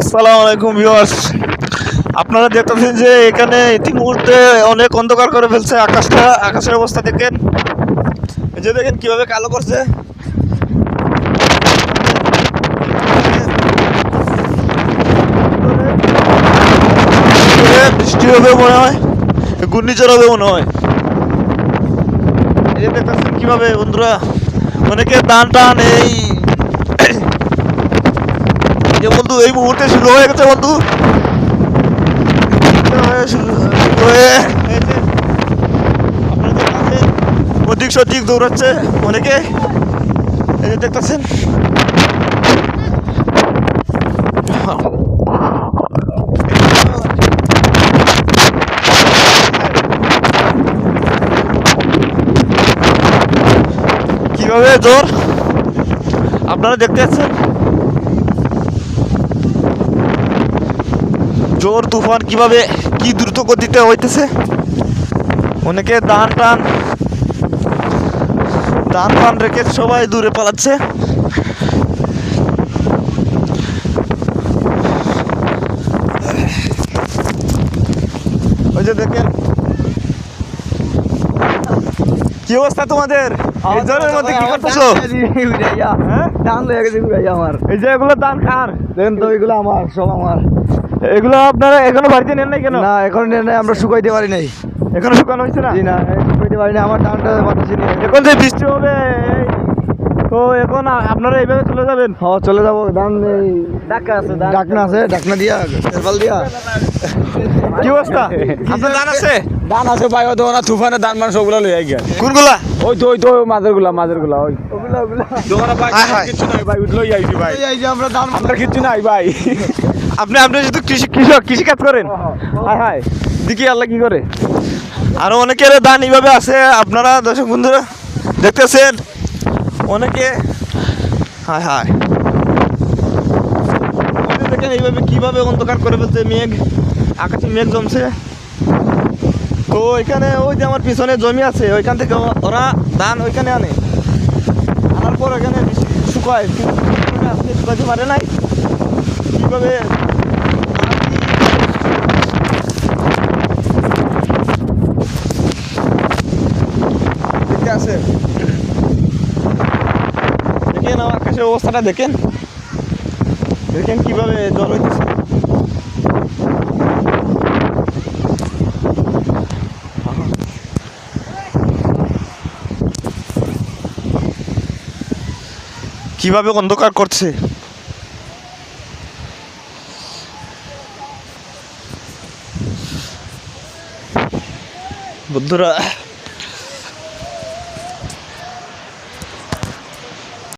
আসসালামু আলাইকুম ভিউয়ার্স। আপনারা দেখতেছেন যে এখানে ইতিমুহূর্তে অনেক অন্ধকার করে ফেলছে আকাশটা। আকাশের অবস্থা দেখেন। যে দেখেন কীভাবে কালো করছে। বৃষ্টি হবে মনে হয়। ঘূর্ণিঝড় হবে মনে হয়। এই দেখতেছেন কীভাবে বন্ধুরা। অনেকে টান টান এই যে বন্ধু, এই মুহূর্তে শুরু হয়ে গেছে বন্ধু। হয়ে এই আপনাদের অধিক সঠিক দৌড়াচ্ছে অনেকে। এই যে দেখতেছেন। কীভাবে জোর আপনারা দেখতে পাচ্ছেন জোর তুফান কীভাবে কি দ্রুত গতিতে হইতেছে? অনেকে দান টান দান টান রেখে সবাই দূরে পালাচ্ছে। ওই যে দেখেন কি অবস্থা তোমাদের? এই জলের মধ্যে কি করতেছো? হ্যাঁ? দান লয়ে গেছে আমার। এই যে এগুলো দান খার। দেন তো এগুলো আমার সব আমার। এগুলো আপনারা এখনও বাড়িতে নেন নাই কেন? না এখন নেন নাই আমরা শুকাইতে পারি নাই। এখনও শুকানো হয়েছে না? জি না শুকাইতে পারি না আমার দানটা বাতাসে নিয়ে এখন যে বৃষ্টি হবে তো এখন আপনারা এইভাবে চলে যাবেন? হ্যাঁ চলে যাব এই ডাকা আছে ডাকনা। আছে ডাকনা দিয়া তেরপাল দিয়া। কি অবস্থা? আপনার দান আছে? দান আছে ভাই ও তো না তুফানে দান মানুষ ওগুলো লই গিয়া কোনগুলা? ওই তো ওই তো মাদেরগুলা মাদেরগুলা ওই। কিছু নাই ভাই উঠল আইছি ভাই। এই যে আমরা দান আমরা কিছু নাই ভাই। আপনি আপনি যেহেতু কৃষি কৃষক কৃষিকাজ করেন। হায় হায়। দেখি আল্লাহ কি করে। আরও অনেকের দান এইভাবে আছে আপনারা দর্শক বন্ধুরা দেখতেছেন অনেকে হায় হায়। দেখেন এইভাবে কীভাবে অন্ধকার করে ফেলছে মেঘ আকাশে মেঘ জমছে। তো ওইখানে ওই যে আমার পিছনে জমি আছে, ওইখান থেকে ওরা ধান ওইখানে আনে। আনার পর ওখানে শুকায়। আজকে পারে নাই। কীভাবে আছে দেখেন আমার কাছে অবস্থাটা দেখেন। দেখেন কীভাবে জল হইতেছে। কীভাবে অন্ধকার করছে? বন্ধুরা